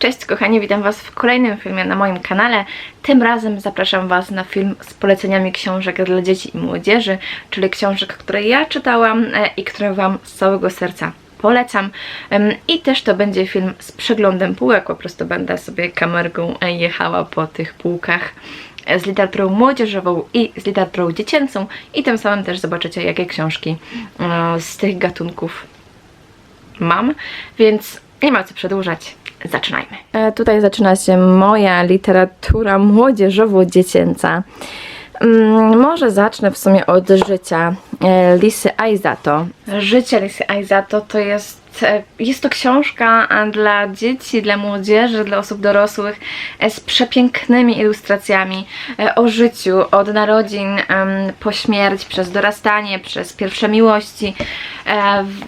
Cześć kochani, witam Was w kolejnym filmie na moim kanale. Tym razem zapraszam Was na film z poleceniami książek dla dzieci i młodzieży, czyli książek, które ja czytałam e, i które Wam z całego serca polecam. I też to będzie film z przeglądem półek, po prostu będę sobie kamerką e, jechała po tych półkach e, z literaturą młodzieżową i z literaturą dziecięcą i tym samym też zobaczycie, jakie książki z tych gatunków mam, więc nie ma co przedłużać. Zaczynajmy. E, tutaj zaczyna się moja literatura młodzieżowo-dziecięca. Mm, może zacznę w sumie od życia e, Lisy Aizato. Życie Lisy Aizato to jest, e, jest to książka dla dzieci, dla młodzieży, dla osób dorosłych z przepięknymi ilustracjami o życiu od narodzin po śmierć, przez dorastanie, przez pierwsze miłości.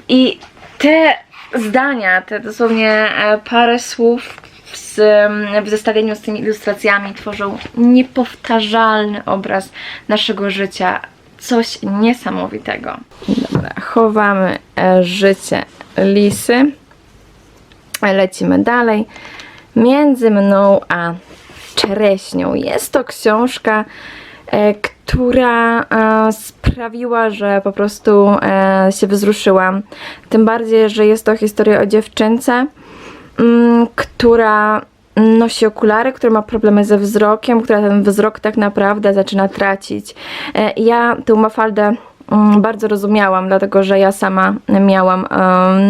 I te zdania, te dosłownie e, parę słów z, em, w zestawieniu z tymi ilustracjami tworzą niepowtarzalny obraz naszego życia. Coś niesamowitego. Dobra, chowamy e, życie lisy. Lecimy dalej. Między mną a czereśnią. Jest to książka, e, która e, sprawiła, że po prostu e, się wzruszyłam. Tym bardziej, że jest to historia o dziewczynce, mm, która nosi okulary, która ma problemy ze wzrokiem, która ten wzrok tak naprawdę zaczyna tracić. E, Ja tę Mafaldę bardzo rozumiałam, dlatego że ja sama miałam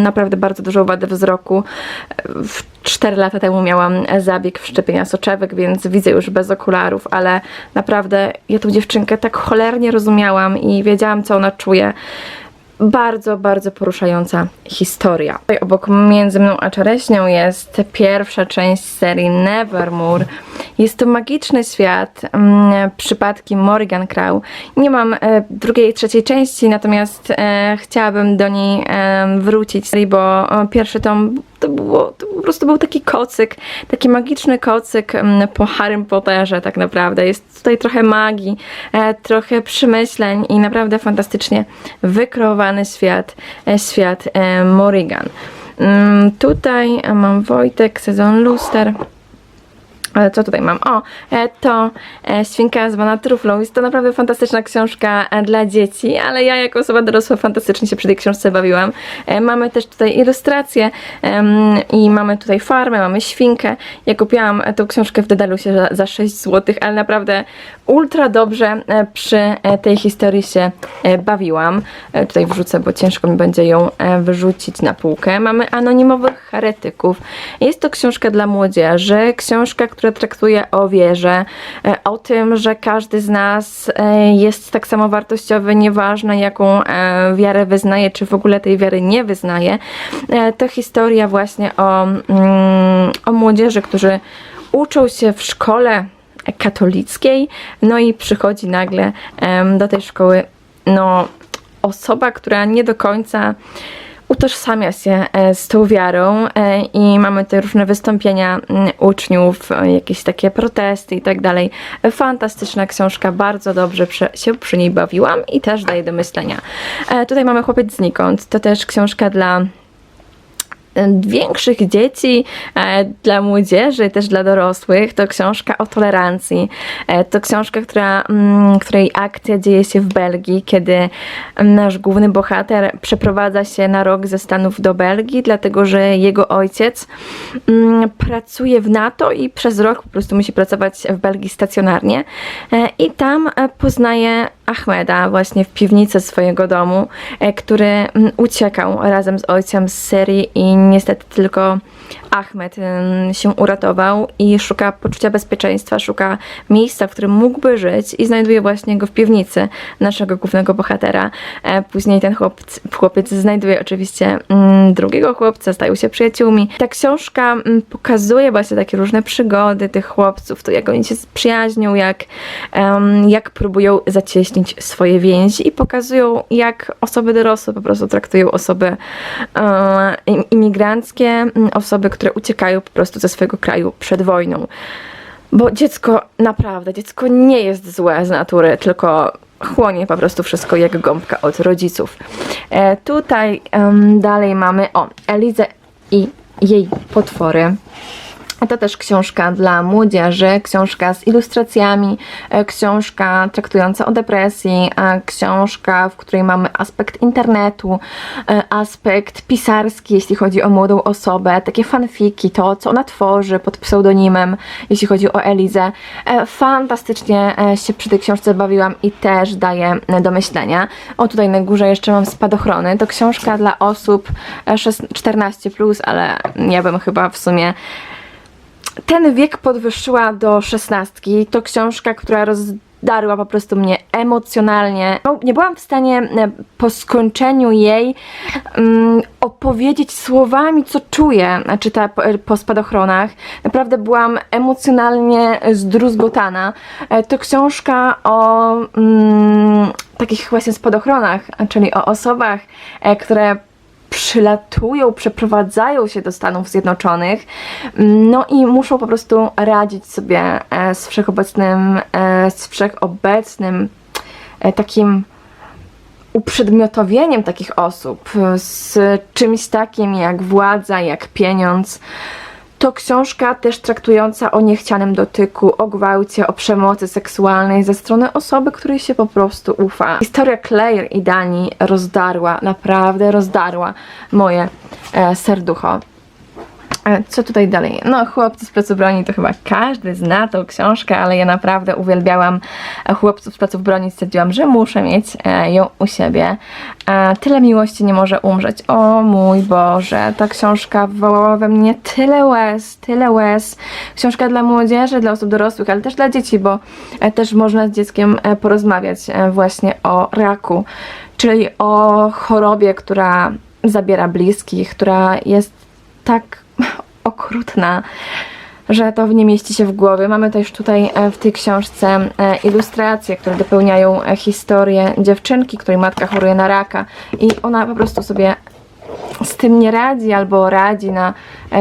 naprawdę bardzo dużą wadę wzroku. W 4 lata temu miałam zabieg wszczepienia soczewek, więc widzę już bez okularów, ale naprawdę ja tą dziewczynkę tak cholernie rozumiałam i wiedziałam, co ona czuje. Bardzo, bardzo poruszająca historia. Tutaj obok między mną a czereśnią jest pierwsza część serii Nevermore. Jest to magiczny świat, mm, przypadki Morrigan Crow. Nie mam e, drugiej trzeciej części, natomiast e, chciałabym do niej e, wrócić, bo e, pierwszy tom to, było, to po prostu był taki kocyk, taki magiczny kocyk mm, po Harrym Potterze tak naprawdę. Jest tutaj trochę magii, e, trochę przemyśleń i naprawdę fantastycznie wykreowany świat, e, świat e, Morrigan. Mm, Tutaj mam Wojtek, sezon Luster. Ale co tutaj mam? O, e, to e, Świnka zwana truflą. Jest to naprawdę fantastyczna książka e, dla dzieci, ale ja jako osoba dorosła fantastycznie się przy tej książce bawiłam. Mamy też tutaj ilustracje i mamy tutaj farmę, mamy świnkę. Ja kupiłam tą książkę w Dedalusie za 6 zł, ale naprawdę ultra dobrze e, przy e, tej historii się e, bawiłam. Tutaj wrzucę, bo ciężko mi będzie ją wyrzucić na półkę. Mamy anonimowych heretyków. Jest to książka dla młodzieży, książka, która traktuje o wierze, o tym, że każdy z nas jest tak samo wartościowy, nieważne jaką wiarę wyznaje, czy w ogóle tej wiary nie wyznaje. To historia właśnie o, mm, o młodzieży, którzy uczą się w szkole katolickiej, no i przychodzi nagle do tej szkoły no, osoba, która nie do końca utożsamia się e, z tą wiarą e, i mamy te różne wystąpienia uczniów, e, jakieś takie protesty i tak dalej. Fantastyczna książka, bardzo dobrze się przy niej bawiłam i też daje do myślenia. Tutaj mamy Chłopiec znikąd, to też książka dla większych dzieci, e, dla młodzieży, też dla dorosłych. To książka o tolerancji. E, to książka, która, mm, której akcja dzieje się w Belgii, kiedy nasz główny bohater przeprowadza się na rok ze Stanów do Belgii, dlatego że jego ojciec mm, pracuje w NATO i przez rok po prostu musi pracować w Belgii stacjonarnie. E, I tam poznaje Ahmeda właśnie w piwnicy swojego domu, e, który mm, uciekał razem z ojcem z Syrii i niestety tylko Ahmed em, się uratował i szuka poczucia bezpieczeństwa, szuka miejsca, w którym mógłby żyć i znajduje właśnie go w piwnicy naszego głównego bohatera. E, Później ten chłopiec, chłopiec znajduje oczywiście mm, drugiego chłopca, stają się przyjaciółmi. Ta książka mm, pokazuje właśnie takie różne przygody tych chłopców, to jak oni się przyjaźnią, jak, jak próbują zacieśnić swoje więzi i pokazują, jak osoby dorosłe po prostu traktują osoby e, im- imigranckie, osoby, które uciekają po prostu ze swojego kraju przed wojną. Bo dziecko, naprawdę, dziecko nie jest złe z natury, tylko chłonie po prostu wszystko jak gąbka od rodziców. E, tutaj em, dalej mamy, o, Elizę i jej potwory. To też książka dla młodzieży, książka z ilustracjami, e, książka traktująca o depresji, książka, w której mamy aspekt internetu, e, aspekt pisarski, jeśli chodzi o młodą osobę, takie fanfiki, to co ona tworzy pod pseudonimem, jeśli chodzi o Elizę. E, Fantastycznie się przy tej książce bawiłam i też daje do myślenia. O, tutaj na górze jeszcze mam spadochrony. To książka dla osób e, szes- 14+, ale ja bym chyba w sumie ten wiek podwyższyła do szesnastki. To książka, która rozdarła po prostu mnie emocjonalnie. No, Nie byłam w stanie e, po skończeniu jej mm, opowiedzieć słowami, co czuję, znaczy ta po, po spadochronach. Naprawdę byłam emocjonalnie zdruzgotana. E, To książka o mm, takich właśnie spadochronach, czyli o osobach, e, które przylatują, przeprowadzają się do Stanów Zjednoczonych, no i muszą po prostu radzić sobie e, z wszechobecnym, e, z wszechobecnym e, takim uprzedmiotowieniem takich osób, z czymś takim jak władza, jak pieniądz. To książka też traktująca o niechcianym dotyku, o gwałcie, o przemocy seksualnej ze strony osoby, której się po prostu ufa. Historia Claire i Dani rozdarła, naprawdę rozdarła moje e, serducho. Co tutaj dalej? No, Chłopcy z Placu Broni to chyba każdy zna tą książkę, ale ja naprawdę uwielbiałam e, Chłopców z Placów Broni. Stwierdziłam, że muszę mieć e, ją u siebie. E, Tyle miłości nie może umrzeć. O mój Boże, ta książka wywołała we mnie tyle łez, tyle łez. Książka dla młodzieży, dla osób dorosłych, ale też dla dzieci, bo też można z dzieckiem porozmawiać właśnie o raku, czyli o chorobie, która zabiera bliskich, która jest tak okrutna, że to nie mieści się w głowie. Mamy też tutaj e, w tej książce e, ilustracje, które dopełniają e, historię dziewczynki, której matka choruje na raka i ona po prostu sobie z tym nie radzi albo radzi na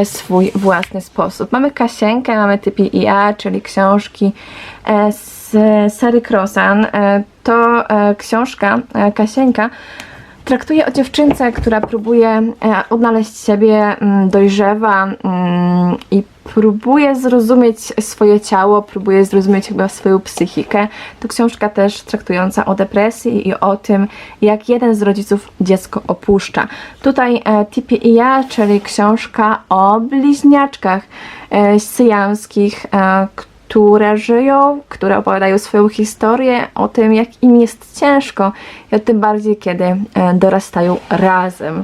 swój własny sposób. Mamy Kasienkę, mamy typi IA, czyli książki z serii Crossan. E, To książka Kasieńka traktuje o dziewczynce, która próbuje e, odnaleźć siebie, mm, dojrzewa mm, i próbuje zrozumieć swoje ciało, próbuje zrozumieć chyba swoją psychikę. To książka też traktująca o depresji i o tym, jak jeden z rodziców dziecko opuszcza. Tutaj e, Tipi i ja, czyli książka o bliźniaczkach e, syjamskich, e, które żyją, które opowiadają swoją historię o tym, jak im jest ciężko i o tym bardziej, kiedy e, dorastają razem.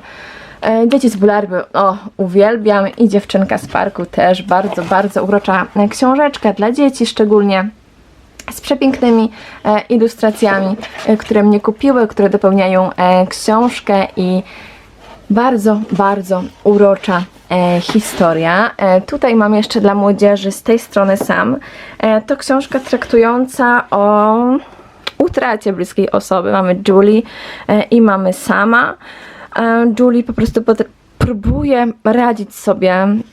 E, Dzieci z Bularby, o, uwielbiam i dziewczynka z parku też, bardzo, bardzo urocza e, książeczka dla dzieci szczególnie z przepięknymi ilustracjami, które mnie kupiły, które dopełniają książkę i bardzo, bardzo urocza e, historia. E, tutaj mam jeszcze dla młodzieży z tej strony sam. E, to książka traktująca o utracie bliskiej osoby. Mamy Julie e, i mamy sama. E, Julie po prostu próbuje radzić sobie mm,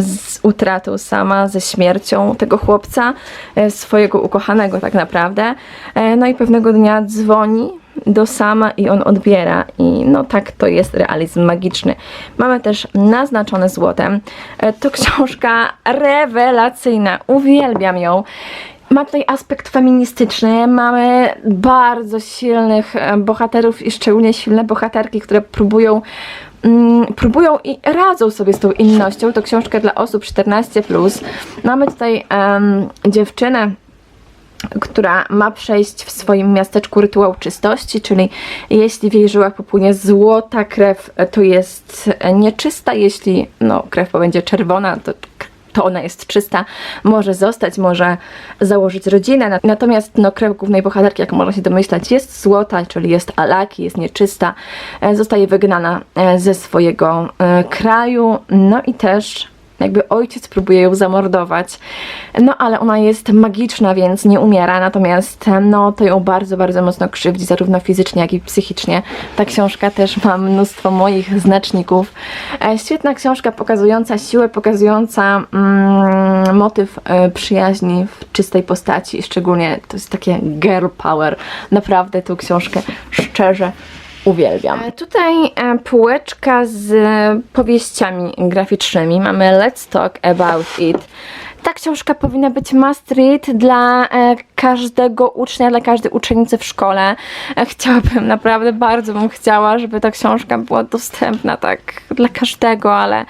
z utratą sama, ze śmiercią tego chłopca, e, swojego ukochanego tak naprawdę. E, No i pewnego dnia dzwoni do sama i on odbiera i no tak to jest realizm magiczny. Mamy też naznaczone złotem. E, To książka rewelacyjna, uwielbiam ją. Ma tutaj aspekt feministyczny, mamy bardzo silnych e, bohaterów i szczególnie silne bohaterki, które próbują mm, próbują i radzą sobie z tą innością. To książka dla osób 14+. Mamy tutaj em, dziewczynę, która ma przejść w swoim miasteczku rytuał czystości, czyli jeśli w jej żyłach popłynie złota krew, to jest nieczysta, jeśli no, krew będzie czerwona, to to ona jest czysta, może zostać, może założyć rodzinę. Na- Natomiast no, krew głównej bohaterki, jak można się domyślać, jest złota, czyli jest alaki, jest nieczysta, e, zostaje wygnana e, ze swojego e, kraju. No i też jakby ojciec próbuje ją zamordować. No ale ona jest magiczna, więc nie umiera, natomiast no to ją bardzo, bardzo mocno krzywdzi, zarówno fizycznie, jak i psychicznie. Ta książka też ma mnóstwo moich znaczników. E, świetna książka pokazująca siłę, pokazująca mm, motyw e, przyjaźni w czystej postaci, szczególnie to jest takie girl power. Naprawdę tą książkę szczerze uwielbiam. E, Tutaj e, półeczka z powieściami graficznymi. Mamy Let's Talk About It. Ta książka powinna być must read dla e, każdego ucznia, dla każdej uczennicy w szkole. E, chciałabym, naprawdę bardzo bym chciała, żeby ta książka była dostępna tak dla każdego, ale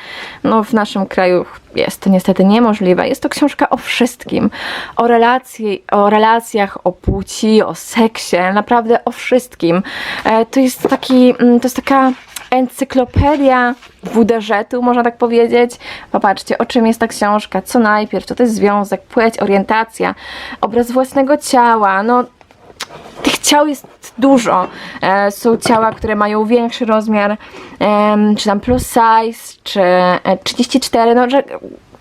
no, w naszym kraju jest to niestety niemożliwe. Jest to książka o wszystkim. O, relacji, o relacjach, o płci, o seksie, naprawdę o wszystkim. E, to jest taki, mm, to jest taka encyklopedia WDŻ-u, można tak powiedzieć. Popatrzcie, o czym jest ta książka, co najpierw, co to jest związek, płeć, orientacja, obraz własnego ciała, no tych ciał jest dużo. E, są ciała, które mają większy rozmiar, em, czy tam plus size, czy e, 34, no że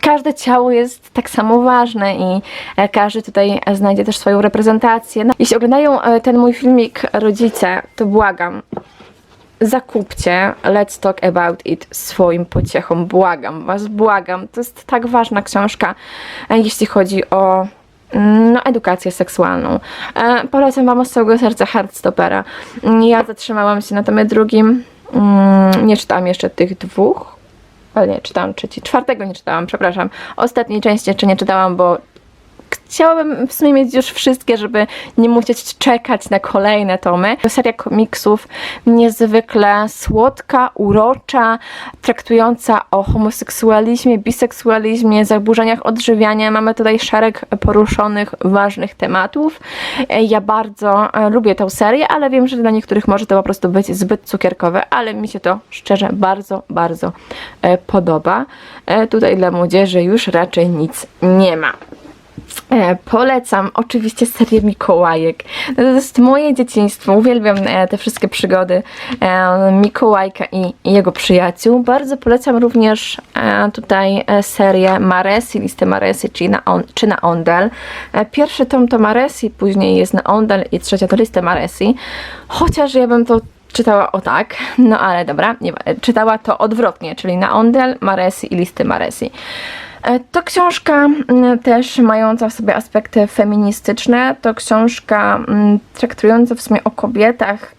każde ciało jest tak samo ważne i e, każdy tutaj e, znajdzie też swoją reprezentację. No, jeśli oglądają e, ten mój filmik rodzice, to błagam, zakupcie Let's Talk About It swoim pociechom. Błagam was, błagam. To jest tak ważna książka, e, jeśli chodzi o mm, no, edukację seksualną. E, polecam wam z całego serca Heartstoppera. Ja zatrzymałam się na tomie drugim. Mm, Nie czytałam jeszcze tych dwóch. Ale nie, czytałam trzeci. Czwartego nie czytałam, przepraszam. Ostatniej części jeszcze nie czytałam, bo chciałabym w sumie mieć już wszystkie, żeby nie musieć czekać na kolejne tomy. To seria komiksów niezwykle słodka, urocza, traktująca o homoseksualizmie, biseksualizmie, zaburzeniach odżywiania. Mamy tutaj szereg poruszonych, ważnych tematów. Ja bardzo e, lubię tę serię, ale wiem, że dla niektórych może to po prostu być zbyt cukierkowe, ale mi się to szczerze bardzo, bardzo e, podoba. E, Tutaj dla młodzieży już raczej nic nie ma. E, Polecam oczywiście serię Mikołajek. To jest moje dzieciństwo. Uwielbiam e, te wszystkie przygody e, Mikołajka i jego przyjaciół. Bardzo polecam również tutaj serię Maresi, listę Maresi, czy na, on, czy na Ondel. Pierwszy tom to Maresi, później jest na Ondel i trzecia to listę Maresi. Chociaż ja bym to czytała o tak, no ale dobra, nie, czytała to odwrotnie, czyli na Ondel, Maresi i listy Maresi. E, To książka mm, też mająca w sobie aspekty feministyczne. To książka mm, traktująca w sumie o kobietach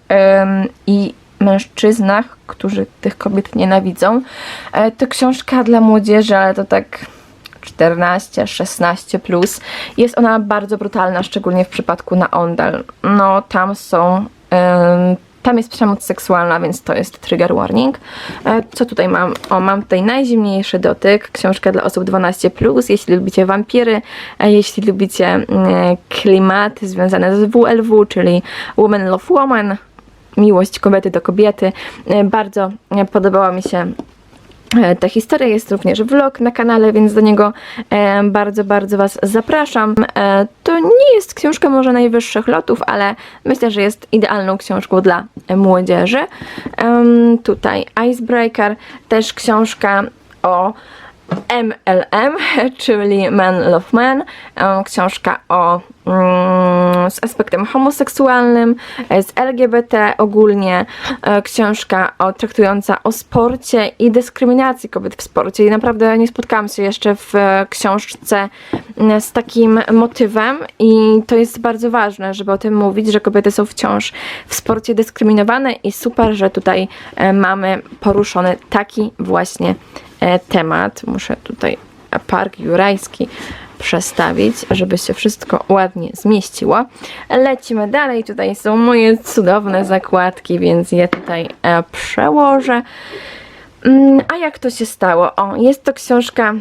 i mężczyznach, którzy tych kobiet nienawidzą. E, To książka dla młodzieży, ale to tak 14, 16 plus. Jest ona bardzo brutalna, szczególnie w przypadku na Ondel. No tam są tam jest przemoc seksualna, więc to jest trigger warning. E, Co tutaj mam? O, mam tutaj najzimniejszy dotyk, książka dla osób 12+, jeśli lubicie wampiry, e, jeśli lubicie mm, klimaty związane z WLW, czyli Woman Love Woman, miłość kobiety do kobiety. E, Bardzo podobała mi się ta historia jest również vlog na kanale, więc do niego e, bardzo, bardzo Was zapraszam. E, to nie jest książka może najwyższych lotów, ale myślę, że jest idealną książką dla e, młodzieży. Tutaj Icebreaker, też książka o MLM, czyli Man Love Man, e, książka o z aspektem homoseksualnym, z LGBT ogólnie, e, książka o, traktująca o sporcie i dyskryminacji kobiet w sporcie. I naprawdę nie spotkałam się jeszcze w e, książce m, z takim motywem i to jest bardzo ważne, żeby o tym mówić, że kobiety są wciąż w sporcie dyskryminowane i super, że tutaj e, mamy poruszony taki właśnie temat. Muszę tutaj Park Jurajski przestawić, żeby się wszystko ładnie zmieściło. Lecimy dalej. Tutaj są moje cudowne zakładki, więc je tutaj e, przełożę. Mm, A jak to się stało? O, jest to książka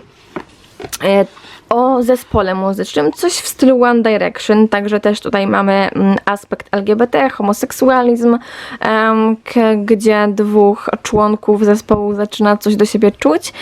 o zespole muzycznym, coś w stylu One Direction, także też tutaj mamy mm, aspekt LGBT, homoseksualizm, gdzie dwóch członków zespołu zaczyna coś do siebie czuć.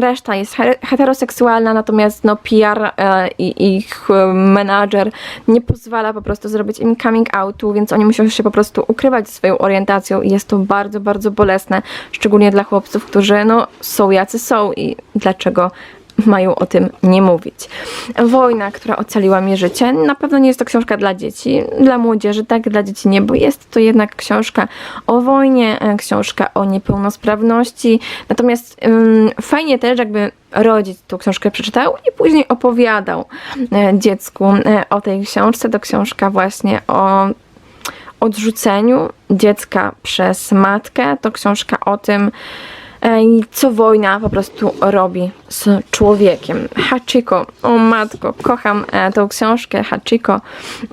Reszta jest he- heteroseksualna, natomiast no, PR e, i ich e, menadżer nie pozwala po prostu zrobić im coming outu, więc oni muszą się po prostu ukrywać swoją orientacją i jest to bardzo, bardzo bolesne, szczególnie dla chłopców, którzy no, są jacy są i dlaczego mają o tym nie mówić. Wojna, która ocaliła mi życie. Na pewno nie jest to książka dla dzieci, dla młodzieży, tak, dla dzieci nie, bo jest to jednak książka o wojnie, e, książka o niepełnosprawności. Natomiast ym, fajnie też, jakby rodzic tą książkę przeczytał i później opowiadał e, dziecku e, o tej książce. To książka właśnie o odrzuceniu dziecka przez matkę. To książka o tym, co wojna po prostu robi z człowiekiem. Hachiko, o matko, kocham e, tą książkę. Hachiko,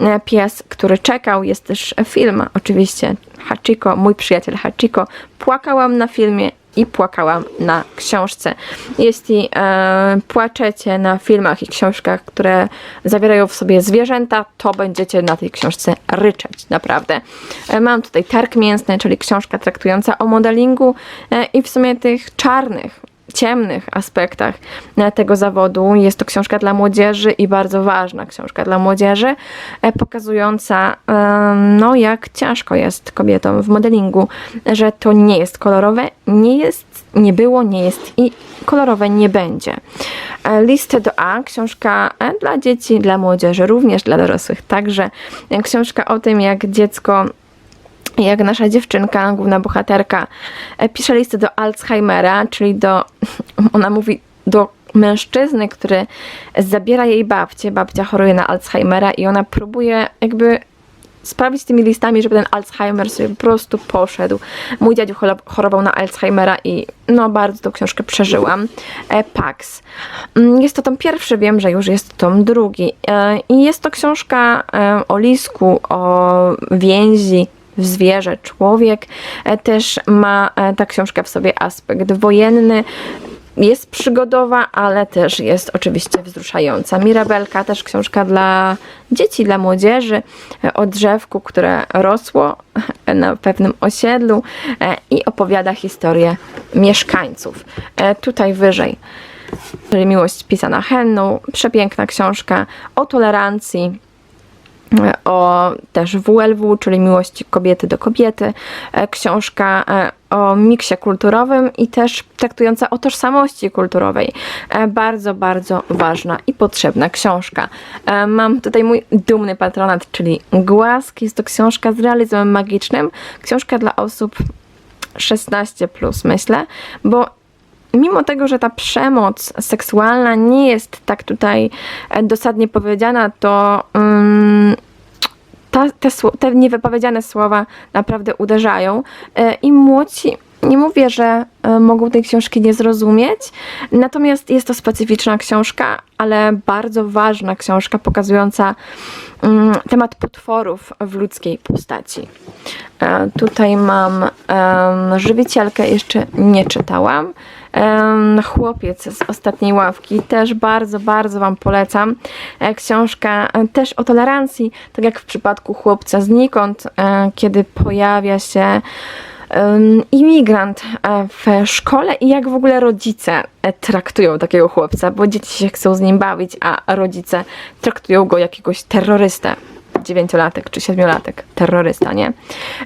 e, pies, który czekał. Jest też film, oczywiście. Hachiko, mój przyjaciel Hachiko. Płakałam na filmie i płakałam na książce. Jeśli e, płaczecie na filmach i książkach, które zawierają w sobie zwierzęta, to będziecie na tej książce ryczeć, naprawdę. E, mam tutaj Targ Mięsny, czyli książka traktująca o modelingu e, i w sumie tych czarnych, ciemnych aspektach e, tego zawodu. Jest to książka dla młodzieży i bardzo ważna książka dla młodzieży, e, pokazująca no jak ciężko jest kobietom w modelingu, że to nie jest kolorowe, nie jest, nie było, nie jest i kolorowe nie będzie. E, List do A, książka dla dzieci, dla młodzieży, również dla dorosłych. Także książka o tym, jak dziecko jak nasza dziewczynka, główna bohaterka, e, pisze listy do Alzheimera, czyli do, ona mówi do mężczyzny, który zabiera jej babcię. Babcia choruje na Alzheimera i ona próbuje jakby sprawić tymi listami, żeby ten Alzheimer sobie po prostu poszedł. Mój dziadziu chorował na Alzheimera i no bardzo tą książkę przeżyłam. E, Pax. Mm, Jest to tom pierwszy, wiem, że już jest tom drugi. E, I jest to książka o lisku, o więzi zwierzę, człowiek. E, Też ma e, ta książka w sobie aspekt wojenny. Jest przygodowa, ale też jest oczywiście wzruszająca. Mirabelka, też książka dla dzieci, dla młodzieży, e, o drzewku, które rosło na pewnym osiedlu i opowiada historię mieszkańców. Tutaj wyżej, czyli Miłość pisana henną, przepiękna książka o tolerancji, o też WLW, czyli miłości kobiety do kobiety, e, książka e, o miksie kulturowym i też traktująca o tożsamości kulturowej. E, Bardzo, bardzo ważna i potrzebna książka. Mam tutaj mój dumny patronat, czyli Głask. Jest to książka z realizmem magicznym. Książka dla osób 16 plus, myślę, bo mimo tego, że ta przemoc seksualna nie jest tak tutaj e, dosadnie powiedziana, to mm, ta, te, te niewypowiedziane słowa naprawdę uderzają e, i młodsi nie mówię, że e, mogą tej książki nie zrozumieć, natomiast jest to specyficzna książka, ale bardzo ważna książka pokazująca mm, temat potworów w ludzkiej postaci. E, Tutaj mam em, żywicielkę, jeszcze nie czytałam. Chłopiec z ostatniej ławki, też bardzo, bardzo Wam polecam. E, Książka e, też o tolerancji, tak jak w przypadku chłopca znikąd, e, kiedy pojawia się imigrant w szkole i jak w ogóle rodzice traktują takiego chłopca, bo dzieci się chcą z nim bawić, a rodzice traktują go jakiegoś terrorystę dziewięciolatek czy siedmiolatek, terrorysta, nie?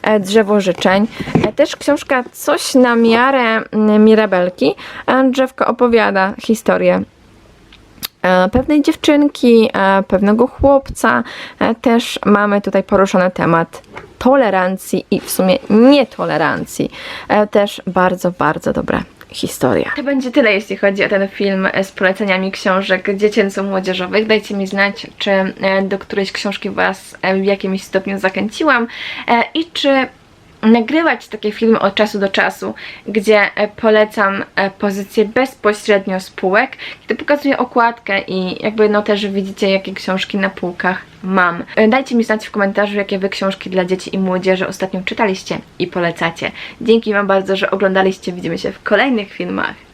E, Drzewo życzeń. E, Też książka coś na miarę Mirabelki. E, Drzewko opowiada historię pewnej dziewczynki, pewnego chłopca. Też mamy tutaj poruszony temat tolerancji i w sumie nietolerancji. Też bardzo, bardzo dobra historia. To będzie tyle, jeśli chodzi o ten film z poleceniami książek dziecięco-młodzieżowych. Dajcie mi znać, czy e, do którejś książki Was e, w jakimś stopniu zachęciłam e, i czy nagrywać takie filmy od czasu do czasu, gdzie e, polecam e, pozycję bezpośrednio spółek, gdy pokazuję okładkę i jakby no też widzicie jakie książki na półkach mam. E, Dajcie mi znać w komentarzu, jakie wy książki dla dzieci i młodzieży ostatnio czytaliście i polecacie. Dzięki wam bardzo, że oglądaliście. Widzimy się w kolejnych filmach.